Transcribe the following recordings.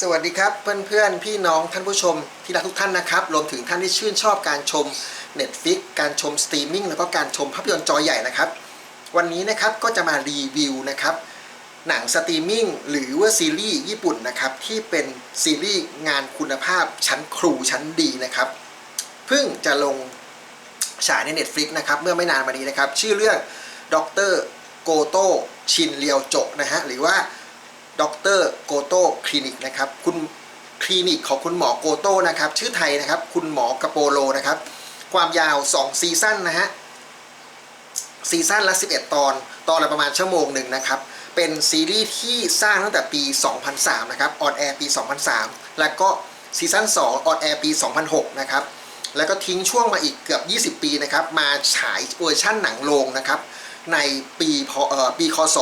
สวัสดีครับเพื่อนๆ พี่น้องท่านผู้ชมที่รักทุกท่านนะครับรวมถึงท่านที่ชื่นชอบการชม Netflix การชมสตรีมมิ่งแล้วก็การชมภาพยนตร์จอใหญ่นะครับ วันนี้นะครับก็จะมารีวิวนะครับหนังสตรีมมิ่งหรือว่าซีรีส์ญี่ปุ่นนะครับที่เป็นซีรีส์งานคุณภาพชั้นครูชั้นดีนะครับเพิ่งจะลงฉายใน Netflix นะครับเมื่อไม่นานมานี้นะครับ ชื่อเรื่องดรโกโตชินเรียวโจะนะฮะหรือว่า ดรโกโต้คลินิกนะครับ คุณคลินิกของคุณหมอโกโต้นะครับ ชื่อไทยนะครับ คุณหมอกระโปโลนะครับ ความยาว 2 ซีซั่นนะฮะ ซีซั่นละ 11 ตอน ตอนละประมาณชั่วโมงหนึ่งนะครับ เป็นซีรีส์ที่สร้างตั้งแต่ปี 2003 นะครับ ออนแอร์ปี 2003 แล้วก็ซีซั่น2 ออนแอร์ปี 2006 นะครับ แล้วก็ทิ้งช่วงมาอีกเกือบ 20 ปีนะครับ มาฉายเวอร์ชั่นหนังโรงนะครับ ในปีพอปีคศ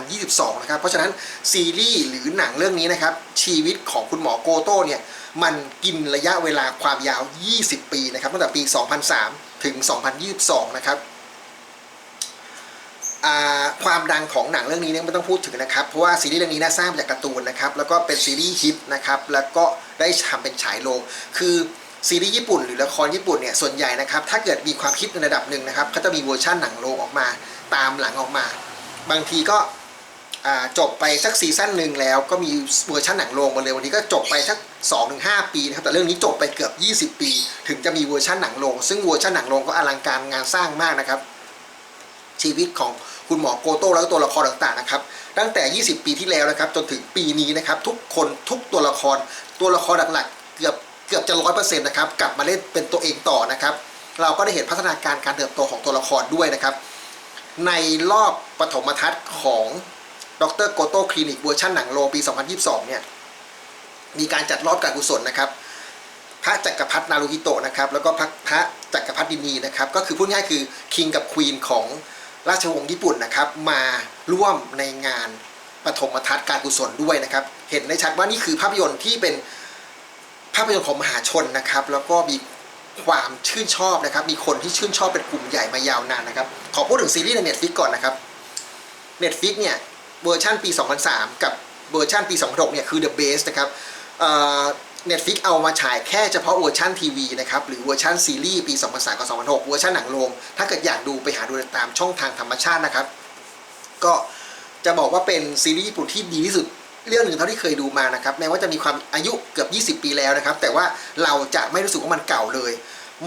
2022 นะครับ เพราะฉะนั้นซีรีส์หรือหนังเรื่องนี้นะครับ ชีวิตของคุณหมอโกโต้เนี่ย มันกินระยะเวลาความยาว 20 ปีนะครับตั้งแต่ปี 2003 ถึง 2022 นะครับความดังของหนังเรื่องนี้เนี่ยไม่ต้องพูดถึงนะครับ เพราะว่าซีรีส์เรื่องนี้น่าสร้างมาจากการ์ตูนนะครับ แล้วก็เป็นซีรีส์ฮิตนะครับ แล้วก็ได้ทำเป็นฉายโรงคือ ซีรีส์ญี่ปุ่นหรือละครญี่ปุ่นเนี่ยส่วนใหญ่นะครับถ้าเกิดมีความคิดในระดับหนึ่งนะครับเขาจะมีเวอร์ชันหนังโรงออกมา ตามหลังออกมา บางทีก็จบไปสักซีซั่นหนึ่งแล้วก็มีเวอร์ชันหนังโรงมาเลยบางทีก็จบไปสัก2-5ปีนะครับแต่เรื่องนี้จบไปเกือบ 20 ปี ถึงจะมีเวอร์ชันหนังโรงซึ่งเวอร์ชันหนังโรงก็อลังการงานสร้างมากนะครับ ชีวิตของคุณหมอโกโต้แล้วตัวละครต่างๆนะครับตั้งแต่ 20 ปีที่แล้วนะครับจนถึงปีนี้นะครับทุกคนทุกตัวละครตัวละครหลักๆ เกือบ กือบจะร้อยเปอร์เซ็นต์นะครับกลับมาเล่นเป็นตัวเองต่อนะครับเราก็ได้เห็นพัฒนาการการเติบโตของตัวละครด้วยนะครับ ในรอบปฐมทัศน์ของดรโกโต้คลินิกเวอร์ชันหนังโรงปี 2022 เนี่ยมีการจัดรอบการกุศลนะครับ พระจักรพรรดินารุฮิโตะนะครับแล้วก็พระพระจักรพรรดินีนะครับก็คือพูดง่ายคือคิงกับควีนของราชวงศ์ญี่ปุ่นนะครับมาร่วมในงานปฐมทัศน์การกุศลด้วยนะครับ เห็นได้ชัดว่านี่คือภาพยนตร์ที่เป็น ภาพยนตร์ของมหาชนนะครับ แล้วก็มีความชื่นชอบนะครับ มีคนที่ชื่นชอบเป็นกลุ่มใหญ่มายาวนานนะครับ ขอพูดถึงซีรีส์ใน Netflix ก่อนนะครับ Netflix เนี่ยเวอร์ชันปี 2003 กับเวอร์ชันปี 2006 เนี่ยคือ the best นะครับเอ่อ Netflix เอามาฉายแค่เฉพาะเวอร์ชันทีวีนะครับ หรือเวอร์ชันซีรีส์ปี 2003กับ2006 เวอร์ชันหนังโรงถ้าเกิดอยากดูไปหาดูตามช่องทางธรรมชาตินะครับ ก็จะบอกว่าเป็นซีรีส์ญี่ปุ่นที่ดีที่สุด เรื่องหนึ่งเท่าที่เคยดูมานะครับแม้ว่าจะมีความอายุเกือบ 20 ปีแล้วนะครับ แต่ว่าเราจะไม่รู้สึกว่ามันเก่าเลย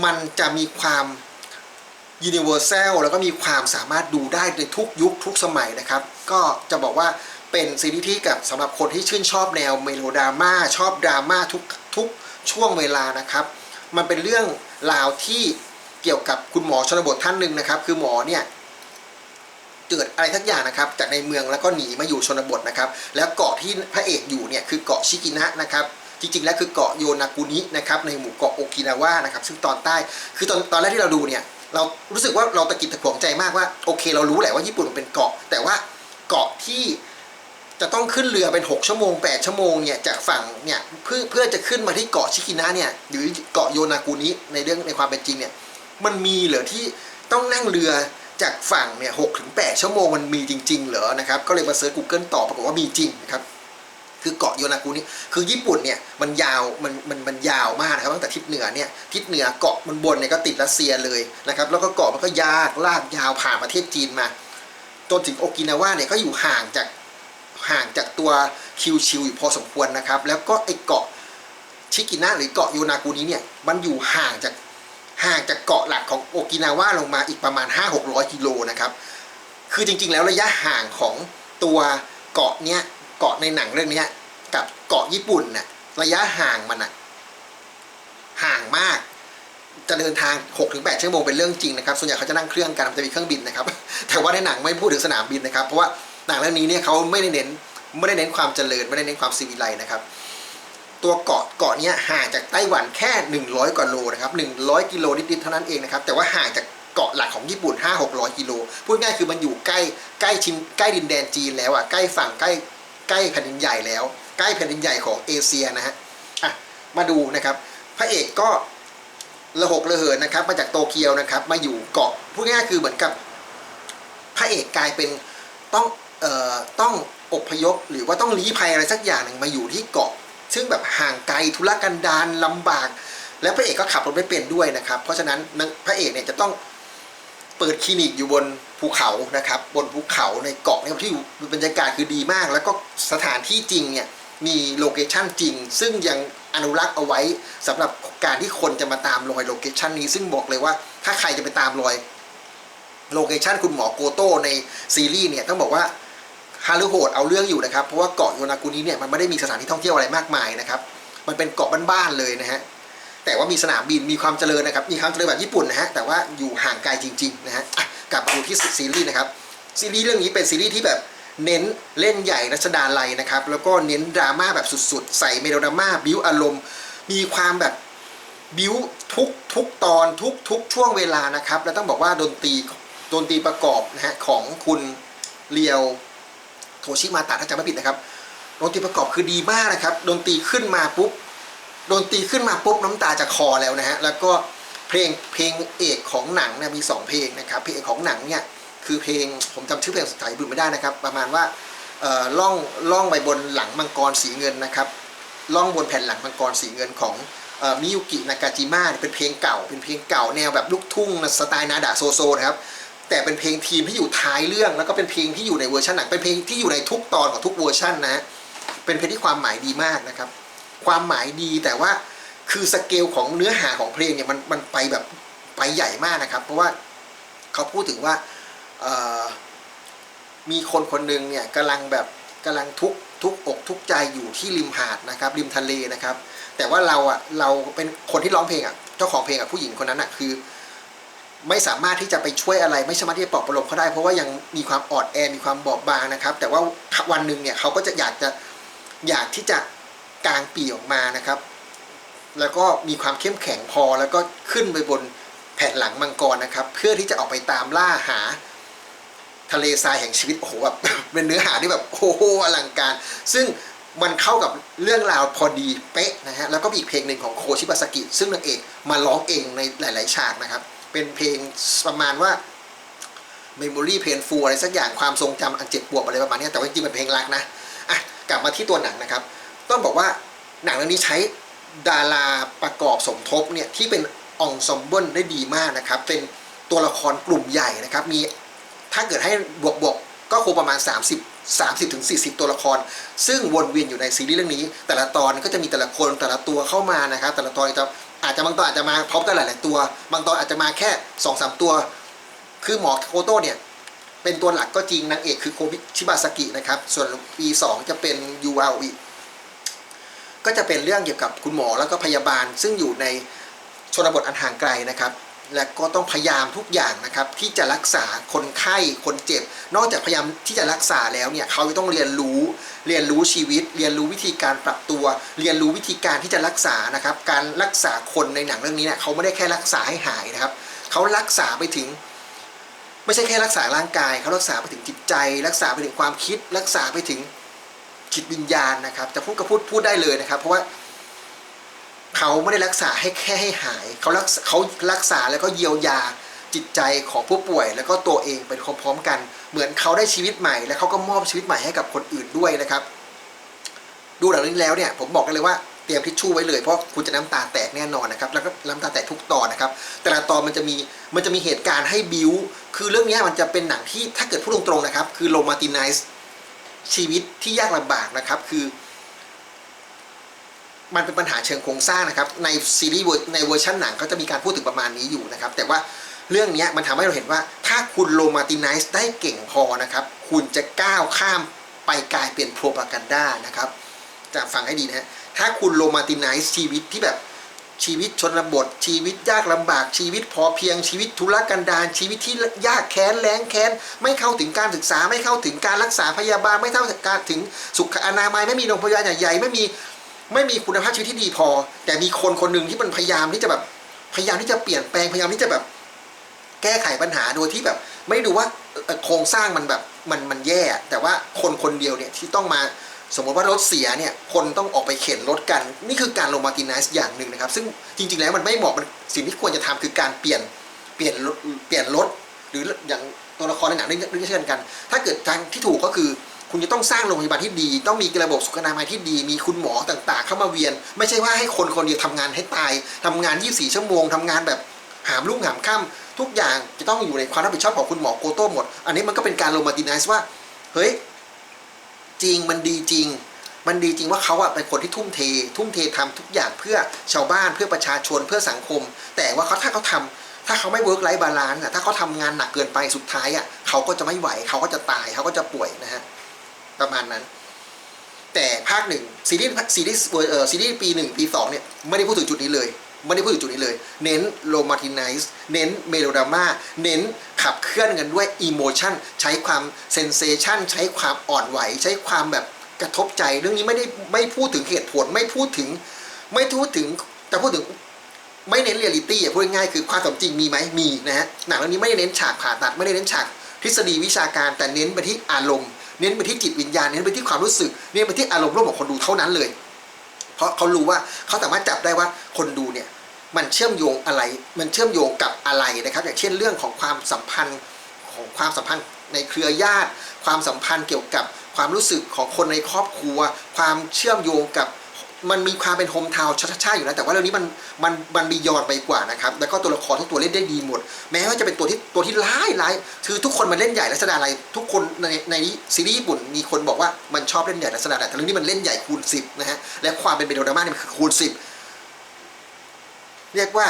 มันจะมีความ universal แล้วก็มีความสามารถดูได้ในทุกยุคทุกสมัยนะครับ ก็จะบอกว่าเป็นซีรีส์ที่กับสำหรับคนที่ชื่นชอบแนวเมโลดราม่าชอบดราม่าทุกทุกช่วงเวลานะครับ มันเป็นเรื่องราวที่เกี่ยวกับคุณหมอชนบทท่านหนึ่งนะครับ คือหมอเนี่ย เกิดอะไรทักอย่างนะครับจากในเมืองแล้วก็หนีมาอยู่ชนบทนะครับแล้วเกาะที่พระเอกอยู่เนี่ยคือเกาะชิกินะนะครับจริงๆ แล้วคือเกาะโยนากุนินะครับในหมู่เกาะโอกินาวะนะครับซึ่งตอนใต้คือตอนตอนแรกที่เราดูเนี่ยเรารู้สึกว่าเราตะกิดตะขวงใจมากว่าโอเค เรารู้แหละว่าญี่ปุ่นมันเป็นเกาะ แต่ว่าเกาะที่จะต้องขึ้นเรือเป็น 6 ชั่วโมง 8 ชั่วโมงเนี่ยจากฝั่งเนี่ยเพื่อเพื่อจะขึ้นมาที่เกาะชิกินะเนี่ยหรือเกาะโยนากุนิในเรื่องในความเป็นจริงเนี่ยมันมีเหรอที่ต้องนั่งเรือ จากฝั่งเนี่ยหกถึงแปดชั่วโมงมันมีจริง ๆ เหรอนะครับ ก็เลยมาเซิร์ช Google ต่อปรากฏว่ามีจริงนะครับ คือเกาะโยนากุนิคือญี่ปุ่นเนี่ยมันยาวมันมันมันยาวมากนะครับตั้งแต่ทิศเหนือเนี่ยทิศเหนือเกาะมันบนเนี่ยก็ติดรัสเซียเลยนะครับแล้วก็เกาะมันก็ยากลากยาวผ่านประเทศจีนมาจนถึงโอกินาวะเนี่ยก็อยู่ห่างจากห่างจากตัวคิวชิวอยู่พอสมควรนะครับ แล้วก็ไอเกาะชิกินะหรือเกาะโยนากุนิเนี่ยมันอยู่ห่างจาก ห่างจากเกาะหลักของโอกินาวะลงมาอีกประมาณ 5-600 กิโลนะครับ คือจริงๆแล้วระยะห่างของตัวเกาะเนี้ยเกาะในหนังเรื่องนี้กับเกาะญี่ปุ่นน่ะระยะห่างมันอะห่างมากจะเดินทาง 6-8 ชั่วโมงเป็นเรื่องจริงนะครับ ส่วนใหญ่เขาจะนั่งเครื่องกันมันจะมีเครื่องบินนะครับ แต่ว่าในหนังไม่พูดถึงสนามบินนะครับ เพราะว่าหนังเรื่องนี้เนี่ยเขาไม่ได้เน้น ไม่ได้เน้นความเจริญ ไม่ได้เน้นความซีวิไลนะครับ ตัวเกาะเกาะนี้ห่างจากไต้หวันแค่ 100 กว่าโลนะครับ100 กิโลนิดๆเท่านั้นเองนะครับแต่ว่าห่างจากเกาะหลักของญี่ปุ่น 5-600 กิโลพูดง่ายคือมันอยู่ใกล้ใกล้ชิมใกล้ดินแดนจีนแล้วอะใกล้ฝั่งใกล้ใกล้แผ่นดินใหญ่แล้ว ใกล้แผ่นดินใหญ่ของเอเชียนะฮะอะมาดูนะครับ พระเอกก็ระหกระเหินนะครับ มาจากโตเกียวนะครับ มาอยู่เกาะพูดง่ายคือเหมือนกับพระเอกกลายเป็นต้องเอ่อต้องอพยพหรือว่าต้องลี้ภัยอะไรสักอย่างหนึ่งมาอยู่ที่เกาะ ซึ่งแบบห่างไกลธุรกันดารลำบาก และพระเอกก็ขับรถไม่เป็นด้วยนะครับ เพราะฉะนั้นพระเอกเนี่ยจะต้องเปิดคลินิกอยู่บนภูเขานะครับ บนภูเขาในเกาะเนี่ยที่บรรยากาศคือดีมาก แล้วก็สถานที่จริงเนี่ยมีโลเคชั่นจริง ซึ่งยังอนุรักษ์เอาไว้สำหรับการที่คนจะมาตามรอยโลเคชั่นนี้ ซึ่งบอกเลยว่าถ้าใครจะไปตามรอยโลเคชั่นคุณหมอโกโต้ในซีรีส์เนี่ยต้องบอกว่า ฮารุโหดเอาเรื่องอยู่นะครับ เพราะว่าเกาะโยนากุนิเนี่ยมันไม่ได้มีสถานที่ท่องเที่ยวอะไรมากมายนะครับ มันเป็นเกาะบ้านๆเลยนะฮะ แต่ว่ามีสนามบินมีความเจริญนะครับ มีความเจริญแบบญี่ปุ่นนะฮะ แต่ว่าอยู่ห่างไกลจริงๆนะฮะกลับมาดูที่ซีรีส์นะครับ ซีรีส์เรื่องนี้เป็นซีรีส์ที่แบบเน้นเล่นใหญ่รัชดาลัยนะครับ แล้วก็เน้นดราม่าแบบสุดๆ ใส่เมโลดราม่าบิวอารมณ์ มีความแบบบิวทุกทุกตอนทุกทุกช่วงเวลานะครับ แล้วต้องบอกว่าดนตรีดนตรีประกอบนะฮะของคุณเรียว โทชิมาตะถ้าจำไม่ผิดนะครับดนตรีประกอบคือดีมากนะครับดนตรีขึ้นมาปุ๊บดนตรีขึ้นมาปุ๊บน้ำตาจะคอแล้วนะฮะแล้วก็เพลงเพลงเอกของหนังเนี่ยมีสองเพลงนะครับเพลงเอกของหนังเนี่ยคือเพลงผมจำชื่อเพลงภาษาญี่ปุ่นไม่ได้นะครับ ประมาณว่าล่องล่องไปบนหลังมังกรสีเงินนะครับล่องบนแผ่นหลังมังกรสีเงินของมิยุกินากาจิมะเนี่ยเป็นเพลงเก่า เป็นเพลงเก่าแนวแบบลูกทุ่งสไตล์นาดาโซโซนะครับ แต่เป็นเพลงทีมที่อยู่ท้ายเรื่อง แล้วก็เป็นเพลงที่อยู่ในเวอร์ชันหนังเป็นเพลงที่อยู่ในทุกตอนของทุกเวอร์ชันนะเป็นเพลงที่ความหมายดีมากนะครับ ความหมายดีแต่ว่าคือสเกลของเนื้อหาของเพลงเนี่ยมันมันไปแบบไปใหญ่มากนะครับ เพราะว่าเขาพูดถึงว่ามีคนคนหนึ่งเนี่ยกำลังแบบกำลังทุกทุกอกทุกใจอยู่ที่ริมหาดนะครับ ริมทะเลนะครับ แต่ว่าเราอะเราเป็นคนที่ร้องเพลงอะเจ้าของเพลงอะผู้หญิงคนนั้นอะคือ ไม่สามารถที่จะไปช่วยอะไร ไม่สามารถที่จะปลอบประโลมเขาได้ เพราะว่ายังมีความอ่อนแอมีความบอบบางนะครับ แต่ว่าวันหนึ่งเนี่ยเขาก็จะอยากจะอยากที่จะกางปีออกมานะครับ แล้วก็มีความเข้มแข็งพอแล้วก็ขึ้นไปบนแผ่นหลังมังกรนะครับ เพื่อที่จะออกไปตามล่าหาทะเลทรายแห่งชีวิตโอ้โหแบบเป็นเนื้อหาที่แบบโอ้โหอลังการ ซึ่งมันเข้ากับเรื่องราวพอดีเป๊ะนะฮะแล้วก็มีอีกเพลงหนึ่งของโคชิบาสกิ ซึ่งนางเอกมาร้องเองในหลาย ๆ ฉากนะครับ เป็นเพลงประมาณว่า Memory Painful อะไรสักอย่างความทรงจำอันเจ็บปวดอะไรประมาณนี้แต่ว่าจริงๆเป็นเพลงรักนะอะกลับมาที่ตัวหนังนะครับ ต้องบอกว่าหนังเรื่องนี้ใช้ดาราประกอบสมทบเนี่ยที่เป็นองซอมเบิลได้ดีมากนะครับเป็นตัวละครกลุ่มใหญ่นะครับมีถ้าเกิดให้บวกบวกก็คงประมาณ 30 30ถึง40 ตัวละคร ซึ่งวนเวียนอยู่ในซีรีส์เรื่องนี้ แต่ละตอนก็จะมีแต่ละคนแต่ละตัวเข้ามานะครับแต่ละตอนจะ อาจจะบางตัวอาจจะมาพร้อมกันหลายๆตัว บางตัวอาจจะมาแค่2อสตัว คือหมอโคโต้เนี่ยเป็นตัวหลักก็จริงนางเอกคือโคบิชิบาสกินะครับ ส่วนปี 2 จะเป็นยูอาอิก็จะเป็นเรื่องเกี่ยวกับคุณหมอแล้วก็พยาบาลซึ่งอยู่ในชนบทอันห่างไกลนะครับ และก็ต้องพยายามทุกอย่างนะครับที่จะรักษาคนไข้คนเจ็บ นอกจากพยายามที่จะรักษาแล้วเนี่ยเขาจะต้องเรียนรู้เรียนรู้ชีวิต เรียนรู้วิธีการปรับตัว เรียนรู้วิธีการที่จะรักษานะครับ การรักษาคนในหนังเรื่องนี้เนี่ยเขาไม่ได้แค่รักษาให้หายนะครับเขารักษาไปถึง ไม่ใช่แค่รักษาร่างกายเขารักษาไปถึงจิตใจ รักษาไปถึงความคิด รักษาไปถึงจิตวิญญาณนะครับ จะพูดก็พูดพูดได้เลยนะครับ เพราะว่า เขาไม่ได้รักษาให้แค่ให้หาย เขารักษาเขารักษาแล้วก็เยียวยาจิตใจของผู้ป่วย แล้วก็ตัวเองไปพร้อมๆกัน เหมือนเขาได้ชีวิตใหม่ และเขาก็มอบชีวิตใหม่ให้กับคนอื่นด้วยนะครับ ดูหนังเรื่องนี้แล้วเนี่ยผมบอกกันเลยว่าเตรียมทิชชู่ไว้เลยเพราะคุณจะน้ำตาแตกแน่นอนนะครับแล้วก็น้ำตาแตกทุกตอนนะครับ แต่ละตอนมันจะมีมันจะมีเหตุการณ์ให้บิวคือเรื่องนี้มันจะเป็นหนังที่ถ้าเกิดพูดตรงๆนะครับ คือโรมาตินไนส์ชีวิตที่ยากลำบากนะครับ คือ มันเป็นปัญหาเชิงโครงสร้างนะครับในซีรีส์ในเวอร์ชันหนังเขาจะมีการพูดถึงประมาณนี้อยู่นะครับ แต่ว่าเรื่องนี้มันทำให้เราเห็นว่า ถ้าคุณโรมาตินไนส์ได้เก่งพอนะครับ คุณจะก้าวข้ามไปกลายเป็นโปรปากันดานะครับจะฟังให้ดีนะฮะถ้าคุณโรมาตินไนส์ชีวิตที่แบบชีวิตชนบท ชีวิตยากลำบากชีวิตพอเพียงชีวิตทุรกันดารชีวิตที่ยากแค้นแรงแค้น ไม่เข้าถึงการศึกษาไม่เข้าถึงการรักษาพยาบาลไม่เข้าถึงการถึงสุขอนามัยไม่มีโรงพยาบาลใหญ่ๆไม่มี ไม่มีคุณภาพชีวิตที่ดีพอ แต่มีคนคนหนึ่งที่มันพยายามที่จะแบบพยายามที่จะเปลี่ยนแปลงพยายามที่จะแบบ แก้ไขปัญหาโดยที่แบบ ไม่ดูว่าโครงสร้างมันแบบมันมันแย่ แต่ว่าคนคนเดียวเนี่ยที่ต้องมาสมมติว่ารถเสียเนี่ยคนต้องออกไปเข็นรถกัน นี่คือการโรมาตินไนซ์อย่างหนึ่งนะครับ ซึ่งจริง ๆ แล้วมันไม่เหมาะมันสิ่งที่ควรจะทำคือการเปลี่ยนเปลี่ยนรถเปลี่ยนรถ หรืออย่างตัวละครในหนังเรื่องนี้เช่นกัน ถ้าเกิดทางที่ถูกก็คือ คุณจะต้องสร้างโรงพยาบาลที่ดี ต้องมีระบบสุขนามัยที่ดี มีคุณหมอต่างๆ เข้ามาเวียน ไม่ใช่ว่าให้คนคนเดียวทำงานให้ตายทำงาน 24 ชั่วโมงทำงานแบบหามรุ่งหามค่ำทุกอย่างจะต้องอยู่ในความรับผิดชอบของคุณหมอโกโต้หมด อันนี้มันก็เป็นการโรมาติไนซ์ว่า เฮ้ย จริงมันดีจริง มันดีจริงว่าเขาอะเป็นคนที่ทุ่มเท ทุ่มเททำทุกอย่างเพื่อชาวบ้านเพื่อประชาชนเพื่อสังคม แต่ว่าเขาถ้าเขาทำถ้าเขาไม่เวิร์กไลฟ์บาลานซ์อะถ้าเขาทำงานหนักเกินไปสุดท้ายอะเขาก็จะไม่ไหว เขาก็จะตาย เขาก็จะป่วยนะฮะ ประมาณนั้น แต่ภาคหนึ่งซีรีส์ซีรีส์เอ่อซีรีส์ปีหนึ่งปีสองเนี่ยไม่ได้พูดถึงจุดนี้เลยไม่ได้พูดถึงจุดนี้เลย เน้นโรมาติไนซ์เน้นเมโลดราม่าเน้นขับเคลื่อนกันด้วยอิโมชันใช้ความเซนเซชันใช้ความอ่อนไหว ใช้ความแบบกระทบใจ เรื่องนี้ไม่ได้ไม่พูดถึงเหตุผลไม่พูดถึง ไม่พูดถึงแต่พูดถึงไม่เน้นเรียลิตี้อะพูดง่ายๆคือความสมจริงมีไหมมีนะฮะหนังเรื่องนี้ไม่ได้เน้นฉากผ่าตัดไม่ได้เน้นฉากทฤษฎีวิชาการแต่เน้นไปที่อารมณ์ เน้นไปที่จิตวิญญาณเน้นไปที่ความรู้สึกเน้นไปที่อารมณ์ร่วมของคนดูเท่านั้นเลย เพราะเขารู้ว่าเขาสามารถจับได้ว่าคนดูเนี่ยมันเชื่อมโยงอะไร มันเชื่อมโยงกับอะไรนะครับ อย่างเช่นเรื่องของความสัมพันธ์ของความสัมพันธ์ในเครือญาติ ความสัมพันธ์เกี่ยวกับความรู้สึกของคนในครอบครัว ความเชื่อมโยงกับ มันมีความเป็นโฮมทาวน์ชัดๆอยู่แล้วแต่ว่าเรื่องนี้มันมันมันบียอนไปกว่านะครับแล้วก็ตัวละครทุกตัวเล่นได้ดีหมด แม้ว่าจะเป็นตัวที่ตัวที่ร้ายร้ายคือทุกคนมันเล่นใหญ่ลักษณะอะไรทุกคนในในซีรีส์ญี่ปุ่นมีคนบอกว่ามันชอบเล่นใหญ่ลักษณะไหนแต่เรื่องนี้มันเล่นใหญ่คูณ10นะฮะและความเป็นเบโดราม่าเนี่ยมันคือคูณ10เรียกว่า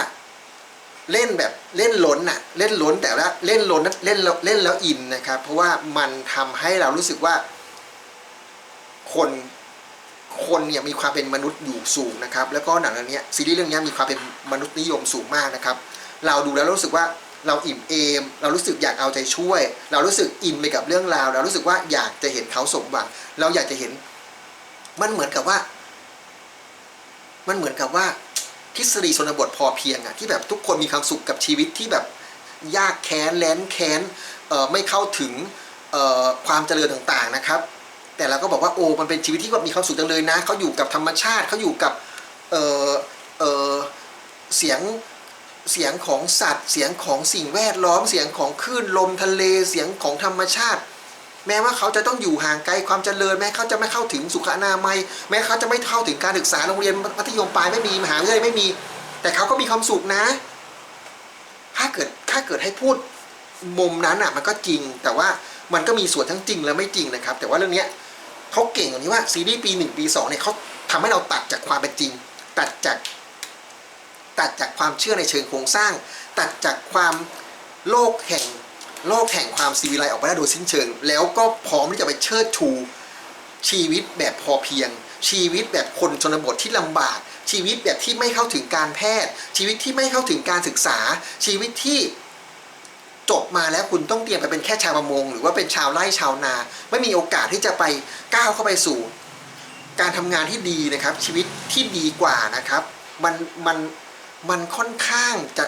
เล่นแบบเล่นล้นน่ะเล่นล้นแต่ว่าเล่นล้นนั้นเล่นแล้วเล่นแล้วอินนะครับเพราะว่ามันทำให้เรารู้สึกว่าคน คนเนี่ยมีความเป็นมนุษย์อยู่สูงนะครับ แล้วก็หนังเรื่องนี้ซีรีส์เรื่องนี้มีความเป็นมนุษย์นิยมสูงมากนะครับ เราดูแล้วรู้สึกว่าเราอิ่มเอม เรารู้สึกอยากเอาใจช่วย เรารู้สึกอินไปกับเรื่องราว เรารู้สึกว่าอยากจะเห็นเขาสมหวัง เราอยากจะเห็น มันเหมือนกับว่า มันเหมือนกับว่า ทฤษฎีชนบทพอเพียงอะที่แบบทุกคนมีความสุขกับชีวิตที่แบบยากแค้นแล้นแค้นไม่เข้าถึงความเจริญต่างๆนะครับ แต่เราก็บอกว่าโอ้มันเป็นชีวิตที่แบบมีความสุขจังเลยนะเขาอยู่กับธรรมชาติเขาอยู่กับเออเออเสียงเสียงของสัตว์ เสียงของสิ่งแวดล้อม เสียงของคลื่นลมทะเลเสียงของธรรมชาติ แม้ว่าเขาจะต้องอยู่ห่างไกลความเจริญ แม้เขาจะไม่เข้าถึงสุขอนามัย แม้เขาจะไม่เข้าถึงการศึกษาโรงเรียนมัธยมปลายไม่มีมหาวิทยาลัยไม่มี แต่เขาก็มีความสุขนะ ถ้าเกิดถ้าเกิดให้พูดมุมนั้นอะมันก็จริง แต่ว่ามันก็มีส่วนทั้งจริงและไม่จริงนะครับ แต่ว่าเรื่องเนี้ย เขาเก่งอย่างนี้ว่าซีรีส์ปีหนึ่งปีสองเนี่ยเขาทำให้เราตัดจากความเป็นจริง ตัดจากตัดจากความเชื่อในเชิงโครงสร้าง ตัดจากความโลกแห่งโลกแห่งความซีวิไลออกไปได้โดยสิ้นเชิง แล้วก็พร้อมที่จะไปเชิดชูชีวิตแบบพอเพียง ชีวิตแบบคนชนบทที่ลำบาก ชีวิตแบบที่ไม่เข้าถึงการแพทย์ ชีวิตที่ไม่เข้าถึงการศึกษา ชีวิตที่ จบมาแล้วคุณต้องเตรียมไปเป็นแค่ชาวประมง หรือว่าเป็นชาวไร่ชาวนา ไม่มีโอกาสที่จะไปก้าวเข้าไปสู่ การทำงานที่ดีนะครับ ชีวิตที่ดีกว่านะครับ มันมันมันค่อนข้างจะ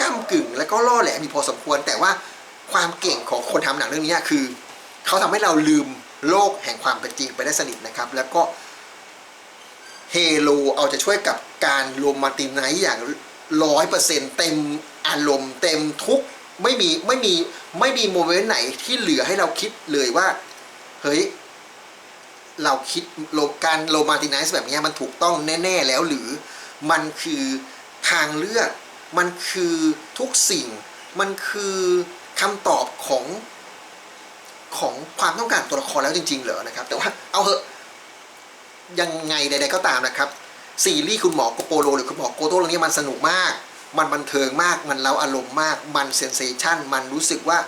ก้ากึ่ง แล้วก็ล่อแหลมมีพอสมควร แต่ว่าความเก่งของคนทำหนังเรื่องนี้คือ เขาทำให้เราลืมโลกแห่งความเป็นจริงไปได้สนิทนะครับ แล้วก็เฮโลเอาจะช่วยกับการรแมนติกไนอย่างร้อยเปอร์เซ็นต์เต็มอารมณ์เต็มทุก ไม่มีไม่มีไม่มีโมเมนต์ไหนที่เหลือให้เราคิดเลยว่า เฮ้ย เราคิดโลการโรมนติไนท์แบบนี้มันถูกต้องแน่ ๆ แล้วหรือมันคือทางเลือก มันคือทุกสิ่ง มันคือคำตอบของของความต้องการตัวละครแล้วจริง ๆ เหรอนะครับ แต่ว่าเอาเหอะยังไงใด ๆ ก็ตามนะครับซีรีส์คุณหมอโกโปโล หรือคุณหมอโกโต้เรื่องนี้มันสนุกมาก มันบันเทิงมาก มันเล้าอารมณ์มาก มันเซนเซชันมันรู้สึกว่า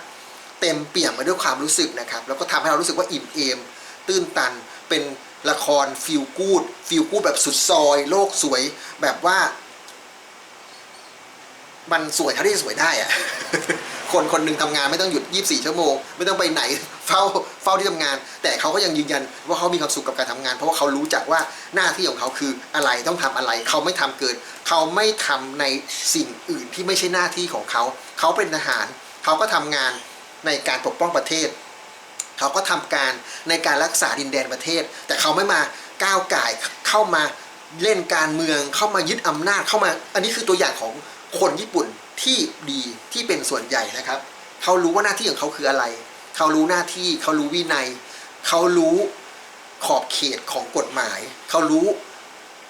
เต็มเปี่ยมไปด้วยความรู้สึกนะครับ แล้วก็ทำให้เรารู้สึกว่าอิ่มเอม ตื้นตัน เป็นละครฟิลกูดฟิลกูดแบบสุดซอย โลกสวย แบบว่า มันสวยเท่าที่จะสวยได้อะ คนคนหนึ่งทำงานไม่ต้องหยุด 24 ชั่วโมง ไม่ต้องไปไหนเฝ้าเฝ้าที่ทำงาน แต่เขาก็ยังยืนยันว่าเขามีความสุขกับการทำงาน เพราะว่าเขารู้จักว่าหน้าที่ของเขาคืออะไรต้องทำอะไร เขาไม่ทำเกิน เขาไม่ทำในสิ่งอื่นที่ไม่ใช่หน้าที่ของเขา เขาเป็นทหาร เขาก็ทำงานในการปกป้องประเทศ เขาก็ทำการในการรักษาดินแดนประเทศ แต่เขาไม่มาก้าวไก่เข้ามาเล่นการเมืองเข้ามายึดอำนาจเข้ามา อันนี้คือตัวอย่างของคนญี่ปุ่น ที่ดีที่เป็นส่วนใหญ่นะครับ เขารู้ว่าหน้าที่ของเขาคืออะไร เขารู้หน้าที่ เขารู้วินัย เขารู้ขอบเขตของกฎหมาย เขารู้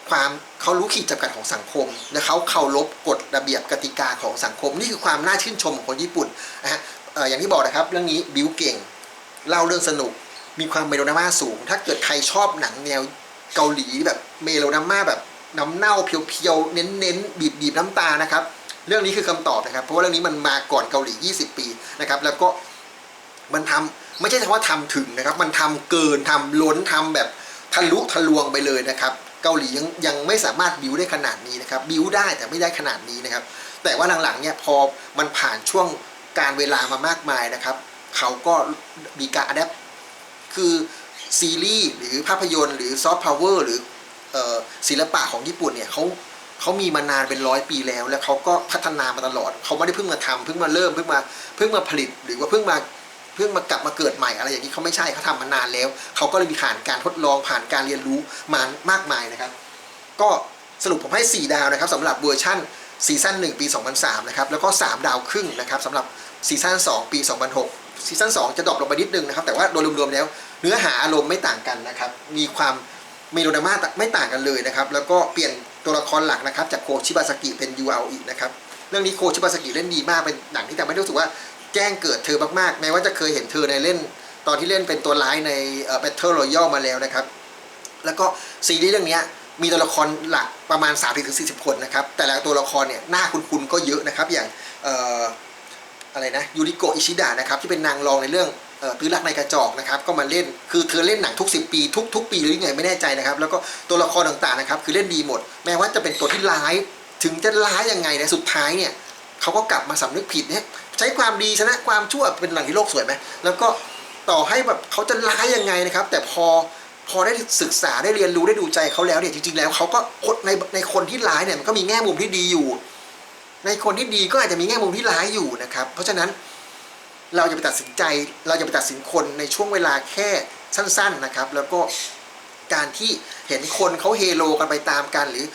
ความเขารู้ขีดจำกัดของสังคม และเขาเคารพกฎระเบียบกติกาของสังคม นี่คือความน่าชื่นชมของคนญี่ปุ่นนะฮะอย่างที่บอกนะครับ เรื่องนี้บิวเก่งเล่าเรื่องสนุก มีความเมโลดราม่าสูง ถ้าเกิดใครชอบหนังแนวเกาหลีแบบเมโลดราม่าแบบน้ำเน่าเพียวๆเน้นๆบีบๆน้ำตานะครับ เรื่องนี้คือคำตอบนะครับ เพราะว่าเรื่องนี้มันมาก่อนเกาหลี 20 ปีนะครับ แล้วก็มันทำไม่ใช่เฉพาะทำถึงนะครับ มันทำเกินทำล้นทำแบบทะลุทะลวงไปเลยนะครับ เกาหลียังยังไม่สามารถบิวได้ขนาดนี้นะครับบิวได้แต่ไม่ได้ขนาดนี้นะครับ แต่ว่าหลังๆเนี่ยพอมันผ่านช่วงการเวลามามากมายนะครับ เขาก็มีการอัดแอปคือซีรีส์หรือภาพยนตร์หรือซอฟต์พาวเวอร์หรือเอ่อศิลปะของญี่ปุ่นเนี่ยเขา เขามีมานานเป็นร้อยปีแล้ว แล้วเขาก็พัฒนามาตลอด เขาไม่ได้เพิ่งมาทำเพิ่งมาเริ่มเพิ่งมาเพิ่งมาผลิต หรือว่าเพิ่งมาเพิ่งมากลับมาเกิดใหม่อะไรอย่างนี้เขาไม่ใช่เขาทำมานานแล้ว เขาก็เลยมีผ่านการทดลองผ่านการเรียนรู้มามากมายนะครับ ก็สรุปผมให้ 4 ดาวนะครับสำหรับเวอร์ชั่นซีซั่น1ปี 2003 นะครับ แล้วก็ 3 ดาวครึ่งนะครับสำหรับซีซั่น2ปี 2006 ซีซั่น2จะดรอปลงไปนิดนึงนะครับ แต่ว่าโดยรวมๆแล้ว เนื้อหาอารมณ์ไม่ต่างกันนะครับ มีความเมโลดราม่าไม่ต่างกันเลยนะครับ แล้วก็เปลี่ยน ตัวละครหลักนะครับจากโคชิบาสกิเป็นยูอาอีนะครับเรื่องนี้โคชิบาสกิเล่นดีมากเป็นหนังที่ทำให้รู้สึกว่าแจ้งเกิดเธอมากๆแม้ว่าจะเคยเห็นเธอในเล่น ตอนที่เล่นเป็นตัวร้ายในเอ่อ Battle Royale มาแล้วนะครับ แล้วก็ซีรีส์เรื่องนี้มีตัวละครหลักประมาณ 3 0 4 0 คนนะครับ แต่ละตัวละครเนี่ยหน้าคุ้นๆก็เยอะนะครับ อย่างอออะไรนะยูริโกอิชิดะนะครับที่เป็นนางรองในเรื่อง ตื้อรักในกระจอกนะครับก็มาเล่นคือเธอเล่นหนังทุก 10 ปีทุกทุกปีหรือยังไงไม่แน่ใจนะครับ แล้วก็ตัวละครต่างๆนะครับคือเล่นดีหมด แม้ว่าจะเป็นตัวที่ร้ายถึงจะร้ายยังไงนี่ยสุดท้ายเนี่ยเขาก็กลับมาสำนึกผิดเนี่ยใช้ความดีชนะความชั่วเป็นหนังที่โลกสวยไหมแล้วก็ต่อให้แบบเขาจะร้ายยังไงนะครับ แต่พอพอได้ศึกษาได้เรียนรู้ได้ดูใจเขาแล้วเนี่ยจริงๆแล้วเขาก็คนในในคนที่ร้ายเนี่ยมันก็มีแง่มุมที่ดีอยู่ ในคนที่ดีก็อาจจะมีแง่มุมที่ร้ายอยู่นะครับ เพราะฉะนั้น เราจะไปตัดสินใจ เราจะไปตัดสินคนในช่วงเวลาแค่สั้น ๆนะครับ แล้วก็การที่เห็นคนเขาเฮโลกันไปตามกัน หรือ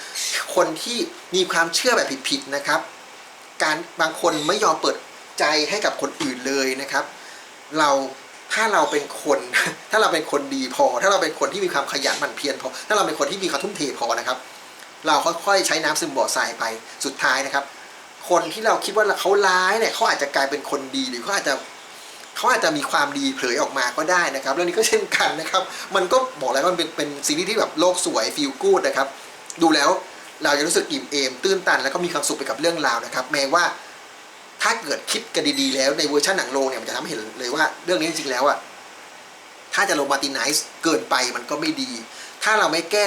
คนที่มีความเชื่อแบบผิดๆนะครับ การบางคนไม่ยอมเปิดใจให้กับคนอื่นเลยนะครับ เราถ้าเราเป็นคน ถ้าเราเป็นคนดีพอ ถ้าเราเป็นคนที่มีความขยันหมั่นเพียรพอ ถ้าเราเป็นคนที่มีความทุ่มเทพอนะครับ เราค่อยๆใช้น้ำซึมบ่อทรายไปสุดท้ายนะครับ คนที่เราคิดว่าเขาร้ายเนี่ยเขาอาจจะกลายเป็นคนดีหรือเขาอาจจะเขาอาจจะมีความดีเผยออกมาก็ได้นะครับเรื่องนี้ก็เช่นกันนะครับ มันก็บอกแล้วว่ามันเป็นเป็นซีรีส์ที่แบบโลกสวยฟีลกูดนะครับ ดูแล้วเราจะรู้สึกอิ่มเอมตื้นตันแล้วก็มีความสุขไปกับเรื่องราวนะครับ แม้ว่าถ้าเกิดคิดกันดีๆแล้วในเวอร์ชันหนังโรงเนี่ยมันจะทำให้เห็นเลยว่าเรื่องนี้จริงๆแล้วอะถ้าจะโรมาตินไนซ์เกินไปมันก็ไม่ดี ถ้าเราไม่แก้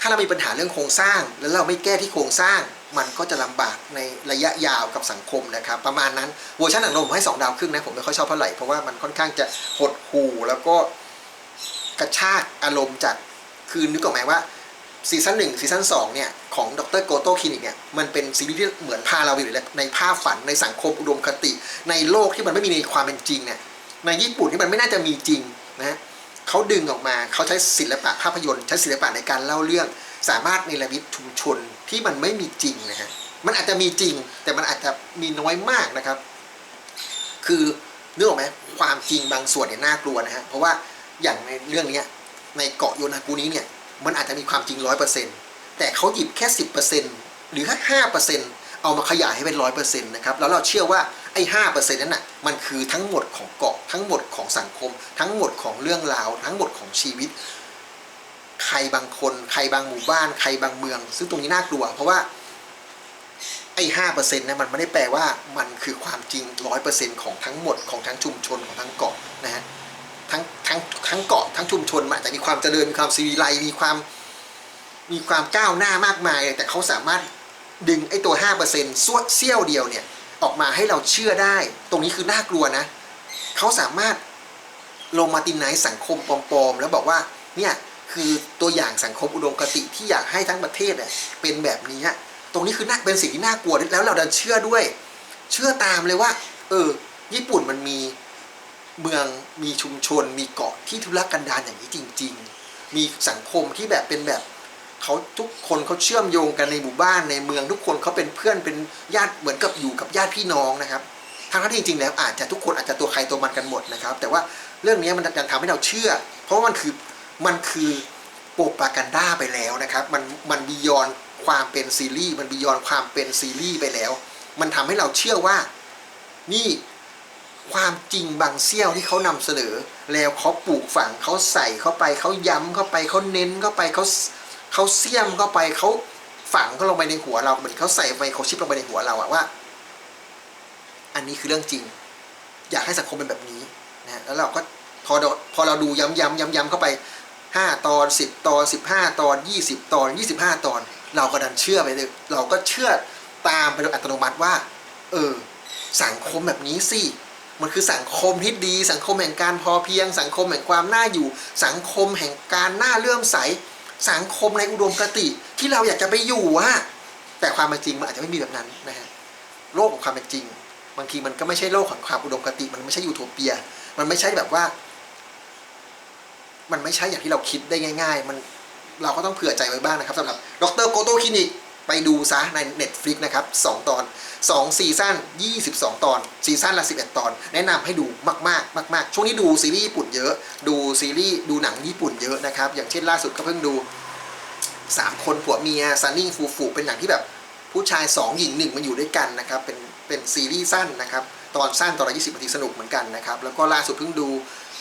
ถ้าเรามีปัญหาเรื่องโครงสร้าง แล้วเราไม่แก้ที่โครงสร้าง มันก็จะลำบากในระยะยาวกับสังคมนะครับ ประมาณนั้นเวอร์ชันหนังโรงผมให้สองดาวครึ่งนะ ผมไม่ค่อยชอบเท่าไหร่ เพราะว่ามันค่อนข้างจะหดหู่แล้วก็กระชากอารมณ์จากคือนึกออกไหมว่าซีซั่นหนึ่งซีซั่นสองเนี่ย ของดรโกโตคลินิกเนี่ย มันเป็นซีรีส์ที่เหมือนพาเราไปอยู่ในภาพฝันในสังคมอุดมคติ ในโลกที่มันไม่มีในความเป็นจริงเนี่ยในญี่ปุ่นที่มันไม่น่าจะมีจริงนะเขาดึงออกมาเขาใช้ศิลปะภาพยนตร์ใช้ศิลปะในการเล่าเรื่อง สามารถเนรมิตชุมชน ที่มันไม่มีจริงนะฮะมันอาจจะมีจริง แต่มันอาจจะมีน้อยมากนะครับ คือนึกออกไหมความจริงบางส่วนเนี่ยน่ากลัวนะฮะเพราะว่าอย่างในเรื่องเนี้ยในเกาะโยนากุนี้เนี่ยมันอาจจะมีความจริงร้อยเปอร์เซ็นต์แต่เขาหยิบแค่สิบเปอร์เซ็นต์หรือแค่ห้าเปอร์เซ็นต์เอามาขยายให้เป็นร้อยเปอร์เซ็นต์นะครับแล้วเราเชื่อว่าไอ้ห้าเปอร์เซ็นต์นั้นน่ะมันคือทั้งหมดของเกาะทั้งหมดของสังคม ทั้งหมดของเรื่องราว ทั้งหมดของชีวิต ใครบางคน ใครบางหมู่บ้าน ใครบางเมือง ซึ่งตรงนี้น่ากลัว เพราะว่าไอ้ห้าเปอร์เซ็นต์นั้นมันไม่ได้แปลว่ามันคือความจริงร้อยเปอร์เซ็นต์ของทั้งหมดของทั้งชุมชนของทั้งเกาะนะฮะทั้งทั้งทั้งเกาะทั้งชุมชนมันอาจจะมีความเจริญมีความซีวิไลมีความมีความก้าวหน้ามากมาย แต่เขาสามารถดึงไอ้ตัว5%ส่วนเสี้ยวเดียวเนี่ยออกมาให้เราเชื่อได้ ตรงนี้คือน่ากลัวนะเขาสามารถลงมาตินไนซ์สังคมปลอมๆแล้วบอกว่าเนี่ย คือตัวอย่างสังคมอุดมคติที่อยากให้ทั้งประเทศเนี่ยเป็นแบบนี้ตรงนี้คือน่าเป็นสิ่งที่น่ากลัวแล้วเราดันเชื่อด้วย เชื่อตามเลยว่า เออ ญี่ปุ่นมันมีเมืองมีชุมชน มีเกาะที่ทุรกันดารอย่างนี้จริง ๆ มีสังคมที่แบบเป็นแบบเขาทุกคนเขาเชื่อมโยงกันในหมู่บ้านในเมืองทุกคนเขาเป็นเพื่อนเป็นญาติเหมือนกับอยู่กับญาติพี่น้องนะครับทั้งที่จริงๆแล้วอาจจะทุกคนอาจจะตัวใครตัวมันกันหมดนะครับ แต่ว่าเรื่องนี้มันยังทำให้เราเชื่อ เพราะว่ามันคือ มันคือโปรปากันด้าไปแล้วนะครับ มันมันบียอนความเป็นซีรีส์มันบียอนความเป็นซีรีส์ไปแล้ว มันทำให้เราเชื่อว่า นี่ความจริงบางเสี้ยวที่เขานำเสนอ แล้วเขาปลูกฝังเขาใส่เข้าไปเขาย้ำเข้าไปเขาเน้นเข้าไปเขาเขาเสี้ยมเข้าไปเขาฝังเข้าลงไปในหัวเราเหมือนเขาใส่ไมโครชิปลงไปในหัวเราอะว่า อันนี้คือเรื่องจริง อยากให้สังคมเป็นแบบนี้นะแล้วเราก็พอพอเราดูย้ำย้ำย้ำย้ำเข้าไป ห้าตอนสิบตอนสิบห้าตอนยี่สิบตอนยี่สิบห้าตอน เราก็ดันเชื่อไปเลยเราก็เชื่อตามไปโดยอัตโนมัติว่า เออ สังคมแบบนี้สิมันคือสังคมที่ดี สังคมแห่งการพอเพียง สังคมแห่งความน่าอยู่ สังคมแห่งการน่าเลื่อมใส สังคมในอุดมคติที่เราอยากจะไปอยู่อะแต่ความเป็นจริงมันอาจจะไม่มีแบบนั้นนะฮะโลกของความเป็นจริง บางทีมันก็ไม่ใช่โลกของความอุดมคติ มันไม่ใช่ยูโทเปีย มันไม่ใช่แบบว่า มันไม่ใช่อย่างที่เราคิดได้ง่าย ๆ มันเราก็ต้องเผื่อใจไว้บ้างนะครับสำหรับดรโกโตคลินิกไปดูซะใน Netflix นะครับ 2 ตอน 2 ซีซั่น 22 ตอน ซีซั่นละ 11 ตอน แนะนำให้ดูมากๆมาก ๆ ช่วงนี้ดูซีรีส์ญี่ปุ่นเยอะ ดูซีรีส์ดูหนังญี่ปุ่นเยอะนะครับ อย่างเช่นล่าสุดก็เพิ่งดู 3 คนผัวเมียซันนิ่งฟูฟูเป็นหนังที่แบบผู้ชาย 2 หญิงหนึ่งมาอยู่ด้วยกันนะครับ เป็นเป็นซีรีส์สั้นนะครับ ตอนสั้นตอนละ20นาทีสนุกเหมือนกันนะครับ แล้วก็ล่าสุดเพิ่งดู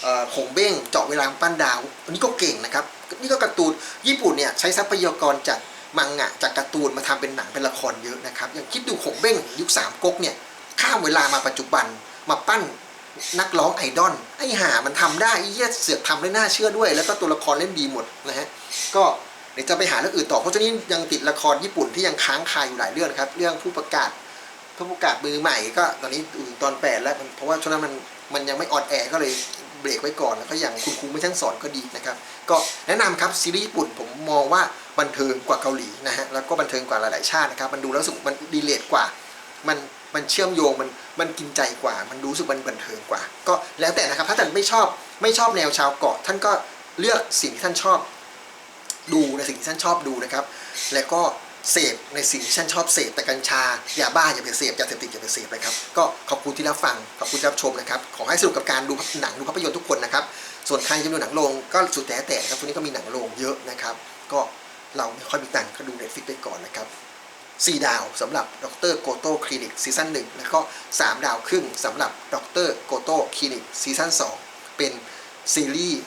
เอ่อหงเบ้งเจาะเวลาปั้นดาว อันนี้ก็เก่งนะครับ นี่ก็การ์ตูนญี่ปุ่นเนี่ยใช้ทรัพยากรจากมังงะจากการ์ตูนมาทำเป็นหนังเป็นละครเยอะนะครับ อย่างคิดดูหงเบ้งยุคสามก๊กเนี่ยข้ามเวลามาปัจจุบันมาปั้นนักร้องไอดอลไอห่ามันทำได้ไอเหี้ยเสือกทำได้น่าเชื่อด้วย แล้วก็ตัวละครเล่นดีหมดนะฮะก็เดี๋ยวจะไปหาเรื่องอื่นต่อเพราะฉะนั้ยังติดละครญี่ปุ่นที่ยังค้างคาอยู่หลายเรื่องครับ เรื่องผู้ประกาศผู้ประกาศมือใหม่ก็ตอนนี้อยู่ตอนแปดแล้วเพราะว่าช่วงนั้นมัน มันยังไม่ออนแอร์ก็เลยเบรกไว้ก่อนแล้วก็อย่างคุณครูไม่ช่างสอนก็ดีนะครับ ก็แนะนำครับซีรีส์ญี่ปุ่นผมมองว่าบันเทิงกว่าเกาหลีนะฮะแล้วก็บันเทิงกว่าหลายๆชาตินะครับ มันดูแล้วสึกมันดีเลทกว่า มันมันเชื่อมโยงมันมันกินใจกว่า มันรู้สึกมันบันเทิงกว่า ก็แล้วแต่นะครับ ถ้าท่านไม่ชอบไม่ชอบแนวชาวเกาะ ท่านก็เลือกสิ่งที่ท่านชอบดูในสิ่งที่ท่านชอบดูนะครับ แล้วก็ เสพในสิ่งที่ท่านชอบเสพแต่กัญชายาบ้าอย่าไปเสพยาเสพติดอย่าไปเสพนะครับก็ขอบคุณที่รับฟังขอบคุณที่รับชมนะครับขอให้สนุกกับการดูหนังดูภาพยนตร์ทุกคนนะครับส่วนใครจะดูหนังโรงก็สุดแต่แต่นะครับทุกนี้ก็มีหนังโรงเยอะนะครับ ก็เราไม่ค่อยมีตังค์ก็ดูเน็ตฟิกไปก่อนนะครับ4ดาวสำหรับดรโกโต้คลินิกซีซั่น1แล้วก็3ดาวครึ่งสำหรับดรโกโต้คลินิกซีซั่น2เป็นซีรีส์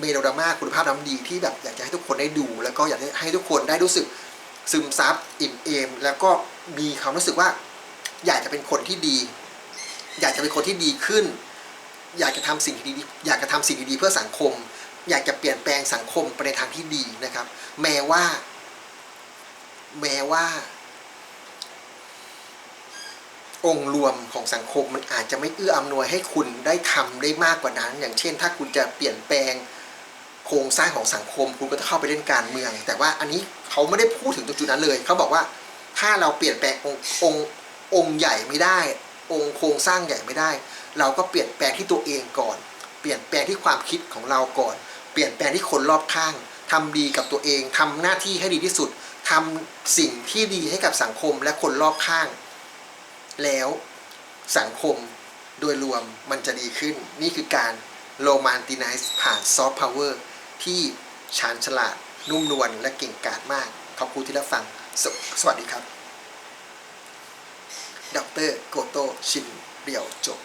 เมโลดราม่าคุณภาพน้ำดีที่แบบอยากจะให้ทุกคนได้ดู แล้วก็อยากให้ทุกคนได้รู้สึก ซึมซับอิ่มเอม แล้วก็มีความรู้สึกว่า อยากจะเป็นคนที่ดี อยากจะเป็นคนที่ดีขึ้น อยากจะทำสิ่งที่ดีอยากจะทำสิ่งดีๆเพื่อสังคม อยากจะเปลี่ยนแปลงสังคมไปในทางที่ดีนะครับ แม้ว่า แม้ว่า องค์รวมของสังคมมันอาจจะไม่เอื้ออำนวยให้คุณได้ทำได้มากกว่านั้น อย่างเช่น ถ้าคุณจะเปลี่ยนแปลง โครงสร้างของสังคมคุณก็ต้องเข้าไปเล่นการเมือง แต่ว่าอันนี้เขาไม่ได้พูดถึงตรงจุดนั้นเลย เขาบอกว่าถ้าเราเปลี่ยนแปลงองค์องค์องค์ใหญ่ไม่ได้ องค์โครงสร้างใหญ่ไม่ได้ เราก็เปลี่ยนแปลงที่ตัวเองก่อน เปลี่ยนแปลงที่ความคิดของเราก่อน เปลี่ยนแปลงที่คนรอบข้างทำดีกับตัวเองทำหน้าที่ให้ดีที่สุดทำสิ่งที่ดีให้กับสังคมและคนรอบข้าง แล้วสังคมโดยรวมมันจะดีขึ้น นี่คือการโรแมนติไนซ์ผ่านซอฟต์พาวเวอร์ ที่ชาญฉลาด นุ่มนวลและเก่งกาจมาก ขอบคุณที่รับฟังสวสวัสดีครับ ดรโกโตชินเรียวจบ